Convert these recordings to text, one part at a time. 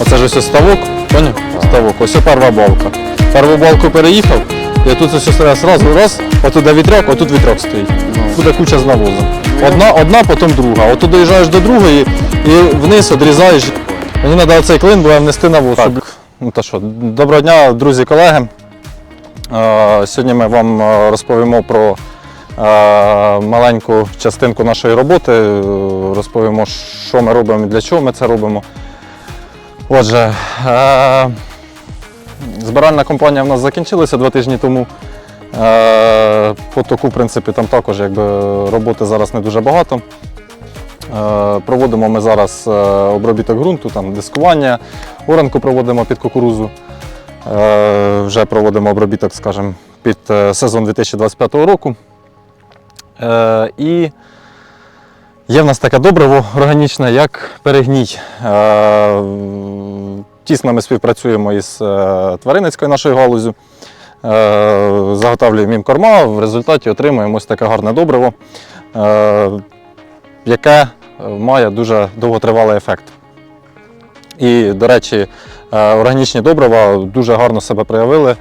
Оце ж ось ставок, поняв? Ставок, ось перша балка. Перву балку переїхав, і тут ось ось раз, раз, раз, отут вітряк, отут вітряк стоїть. Буде куча з навозом. Одна, одна, потім друга. От доїжджаєш до другої і вниз відрізаєш. Мені треба цей клин буде внести на щоб- Ну та що, доброго дня, друзі, колеги. Е, Сьогодні ми вам е, розповімо про е, маленьку частинку нашої роботи. Розповімо, що ми робимо і для чого ми це робимо. Отже, е, збиральна кампанія в нас закінчилася два тижні тому. Е, По току, в принципі, там також якби, роботи зараз не дуже багато. Е, Проводимо ми зараз обробіток ґрунту, там, дискування, оранку проводимо під кукурузу. Вже проводимо обробіток, скажімо, під сезон 2025 року. І є в нас таке добриво органічне, як перегній. Е, Тісно ми співпрацюємо із е, тваринницькою нашою галузю. Е, Заготовлюємо їм корма, в результаті отримуємо ось таке гарне добриво, яке має дуже довготривалий ефект. І, до речі, органічні добрива дуже гарно себе проявили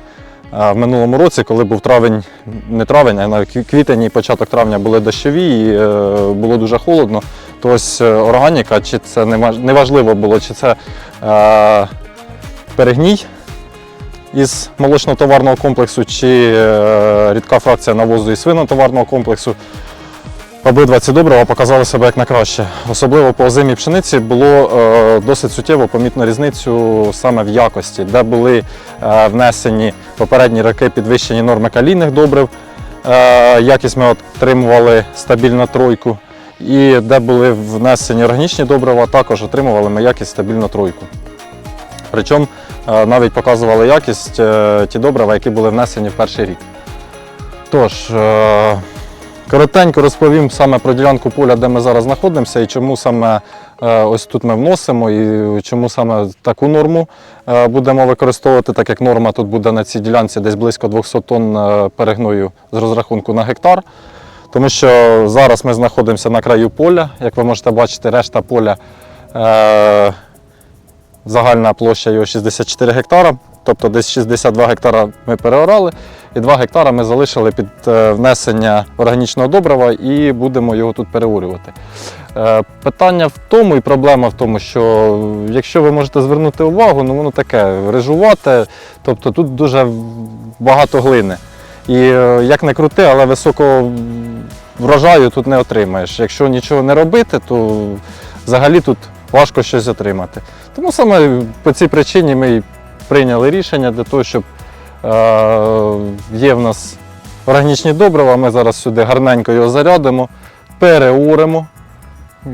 в минулому році, коли був травень, не травень, а навіть квітень і початок травня були дощові і е, було дуже холодно. То ось е, органіка, чи це не важ- неважливо було, чи це е, перегній із молочно-товарного комплексу, чи рідка фракція навозу із свинотоварного комплексу. Обидва ці добрива показали себе як на краще. Особливо по озимій пшениці було е, досить суттєво помітно різницю саме в якості, де були е, внесені попередні роки підвищені норми калійних добрив. Е, якість ми отримували стабільно тройку. І де були внесені органічні добрива, також отримували ми якість стабільно тройку. Причому навіть показували якість ті добрива, які були внесені в перший рік. Тож, коротенько розповім саме про ділянку поля, де ми зараз знаходимося, і чому саме е, ось тут ми вносимо, і чому саме таку норму е, будемо використовувати, так як норма тут буде на цій ділянці десь близько 200 тонн е, перегною з розрахунку на гектар. Тому що зараз ми знаходимося на краю поля. Як ви можете бачити, решта поля загальна площа його 64 гектара, тобто десь 62 гектара ми переорали, і 2 гектара ми залишили під е, внесення органічного добрива і будемо його тут переорювати. Е, Питання в тому і проблема в тому, що якщо ви можете звернути увагу, ну воно таке рижувате, тобто тут дуже багато глини. І е, як не крути, але високого врожаю тут не отримаєш. Якщо нічого не робити, то взагалі тут важко щось отримати. Тому саме по цій причині ми прийняли рішення для того, щоб е, є в нас органічні добрива, ми зараз сюди гарненько його зарядимо, переуримо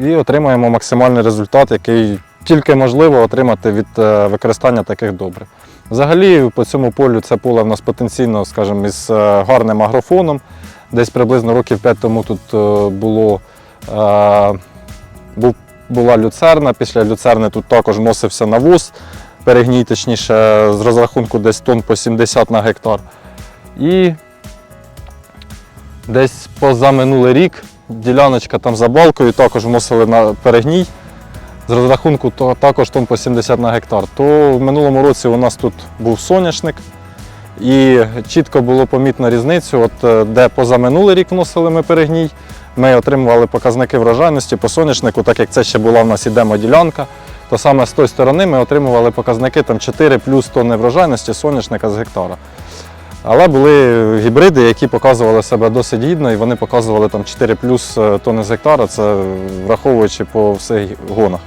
і отримаємо максимальний результат, який тільки можливо отримати від е, використання таких добрив. Взагалі по цьому полю це поле в нас потенційно, скажімо, із е, гарним агрофоном. Десь приблизно років 5 тому тут е, було, е, була люцерна. Після люцерни тут також вносився навоз, перегній, точніше, з розрахунку десь тонн по 70 на гектар. І десь позаминулий рік діляночка там за балкою також вносили на перегній. З розрахунку то також тонн по 70 на гектар. То в минулому році у нас тут був соняшник. І чітко було помітно різницю, от е, де позаминулий рік вносили ми перегній, ми отримували показники врожайності по соняшнику, так як це ще була в нас і демо-ділянка, то саме з тої сторони ми отримували показники там 4 плюс тонни врожайності соняшника з гектара. Але були гібриди, які показували себе досить гідно, і вони показували там 4 плюс е, тонни з гектара, це враховуючи по всіх гонах.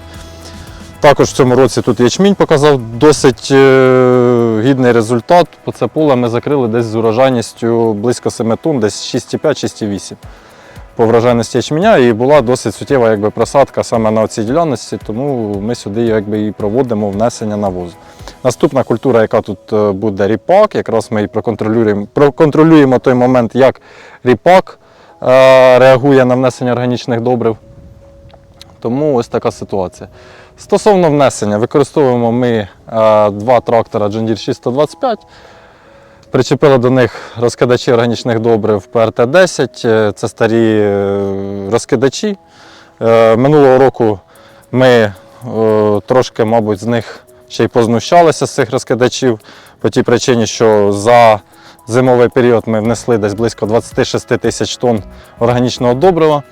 Також в цьому році тут ячмінь показав досить е, гідний результат. Це поле ми закрили десь з урожайністю близько 7 тонн, десь 6,5-6,8 по врожайності ячменя. І була досить суттєва якби, просадка саме на цій ділянці, тому ми сюди якби, і проводимо внесення навозу. Наступна культура, яка тут е, буде ріпак, якраз ми і проконтролюємо, проконтролюємо той момент, як ріпак е, реагує на внесення органічних добрив. Тому ось така ситуація. Стосовно внесення, використовуємо ми е, два трактора John Deere 625. Причепили до них розкидачі органічних добрив ПРТ-10. Е, Це старі е, розкидачі. Е, Минулого року ми трошки, мабуть, з них ще й познущалися з цих розкидачів по тій причині, що за зимовий період ми внесли десь близько 26 тисяч тонн органічного добрива.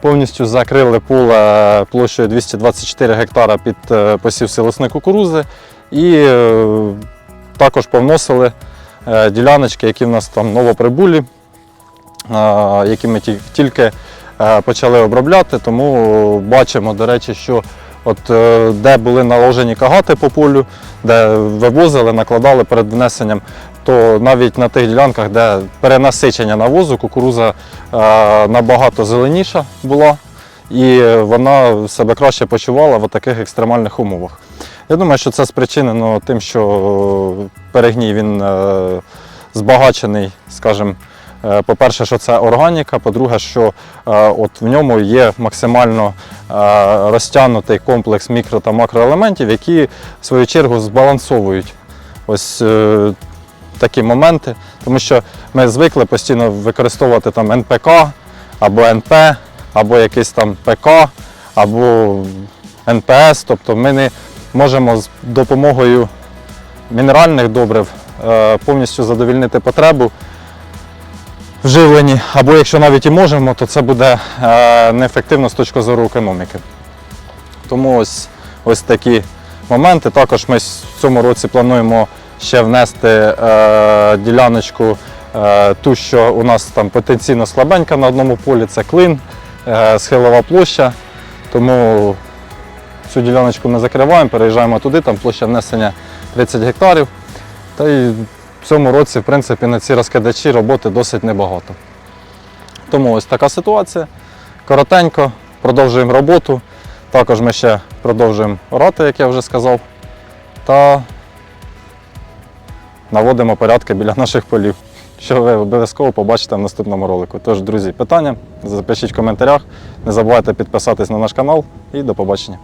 Повністю закрили поле площею 224 гектара під посів силосної кукурузи і також повносили діляночки, які в нас там новоприбулі, е, які ми тільки е, почали обробляти. Тому бачимо, до речі, що от е, де були наложені кагати по полю, де вивозили, накладали перед внесенням, то навіть на тих ділянках, де перенасичення навозу, кукуруза е, набагато зеленіша була, і вона себе краще почувала в таких екстремальних умовах. Я думаю, що це спричинено тим, що перегній він е, збагачений, скажімо, е, по-перше, що це органіка, по-друге, що е, от в ньому є максимально розтягнутий комплекс мікро та макроелементів, які в свою чергу збалансовують ось такі моменти, тому що ми звикли постійно використовувати там НПК або НП, або якийсь там ПК, або НПС. Тобто ми не можемо з допомогою мінеральних добрив е, повністю задовільнити потребу в живленні. Або якщо навіть і можемо, то це буде е, неефективно з точки зору економіки. Тому ось, ось такі моменти. Також ми в цьому році плануємо ще внести е, діляночку, ту, що у нас там потенційно слабенька на одному полі, це клин, схилова площа. Тому цю діляночку ми закриваємо, переїжджаємо туди, там площа внесення 30 гектарів. Та й в цьому році, в принципі, на ці розкидачі роботи досить небагато. Тому ось така ситуація. Коротенько, продовжуємо роботу. Також ми ще продовжуємо орати, як я вже сказав, та наводимо порядки біля наших полів, що ви обов'язково побачите в наступному ролику. Тож, друзі, питання запишіть в коментарях. Не забувайте підписатись на наш канал і до побачення.